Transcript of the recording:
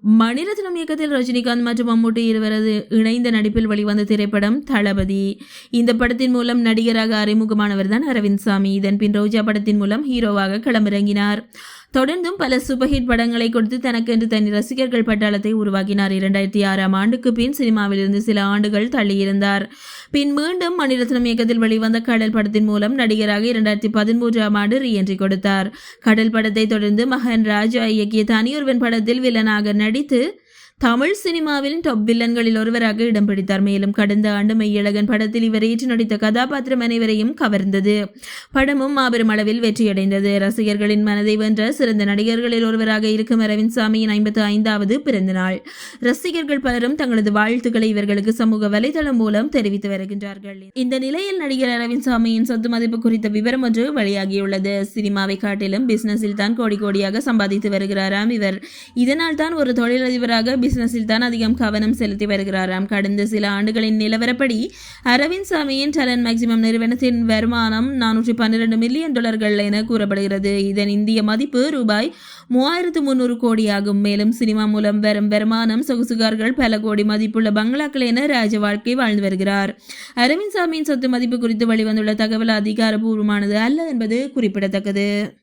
மணிரத்னம் இயக்கத்தில் ரஜினிகாந்த் மற்றும் மம்முட்டி இருவரது இணைந்த நடிப்பில் வெளிவந்த திரைப்படம் தளபதி. இந்த படத்தின் மூலம் நடிகராக அறிமுகமானவர் தான் அரவிந்த் சாமி. இதன் பின் ரோஜா படத்தின் மூலம் ஹீரோவாக களமிறங்கினார். தொடர்ந்தும் பல சூப்பர் ஹிட் படங்களை கொடுத்து தனக்கென்று தனி ரசிகர்கள் பட்டாளத்தை உருவாக்கினார். இரண்டாயிரத்தி ஆறாம் ஆண்டுக்கு பின் சினிமாவிலிருந்து சில ஆண்டுகள் தள்ளியிருந்தார். பின் மீண்டும் மணிரத்னம் இயக்கத்தில் வெளிவந்த கடல் படத்தின் மூலம் நடிகராக இரண்டாயிரத்தி பதிமூன்றாம் ஆண்டு ரீஎன்ட்ரி கொடுத்தார். கடல் படத்தை தொடர்ந்து மகன் ராஜா இயக்கிய தனியொருவன் படத்தில் வில்லனாக நடித்து தமிழ் சினிமாவில் டாப் வில்லன்களில் ஒருவராக இடம் பிடித்தார். மேலும் கடந்த ஆண்டு மெய்யழகன் படத்தில் இவர் ஏற்று நடித்த கதாபாத்திரம் அனைவரையும் கவர்ந்தது. படமும் மாபெரும் அளவில் வெற்றியடைந்தது. ரசிகர்களின் மனதை வென்ற சிறந்த நடிகர்களில் ஒருவராக இருக்கும் அரவிந்த் சாமியின் ஐம்பத்து ஐந்தாவது பிறந்த நாள் ரசிகர்கள் பலரும் தங்களது வாழ்த்துக்களை இவர்களுக்கு சமூக வலைதளம் மூலம் தெரிவித்து வருகின்றார்கள். இந்த நிலையில் நடிகர் அரவிந்த் சாமியின் சொத்து மதிப்பு குறித்த விவரம் ஒன்று வெளியாகியுள்ளது. சினிமாவை காட்டிலும் பிசினஸில் தான் கோடி கோடியாக சம்பாதித்து வருகிறாராம் இவர். இதனால் தான் ஒரு தொழிலதிபராக பிசினஸில் தான் அதிகம் கவனம் செலுத்தி வருகிறாராம். கடந்த சில ஆண்டுகளின் நிலவரப்படி அரவிந்த் சாமியின் டலன் மேக்சிமம் நிறுவனத்தின் வருமானம் நானூற்றி பன்னிரண்டு மில்லியன் டாலர்கள் என கூறப்படுகிறது. இதன் இந்திய மதிப்பு ரூபாய் மூவாயிரத்து முன்னூறு கோடியாகும். மேலும் சினிமா மூலம் வரும் வருமானம் சொகுசுகார்கள் பல கோடி மதிப்புள்ள பங்களாக்கள் என ராஜ வாழ்க்கை வாழ்ந்து வருகிறார். அரவிந்த் சாமியின் சொத்து மதிப்பு குறித்து வெளிவந்துள்ள தகவல் அதிகாரப்பூர்வமானது அல்ல என்பது குறிப்பிடத்தக்கது.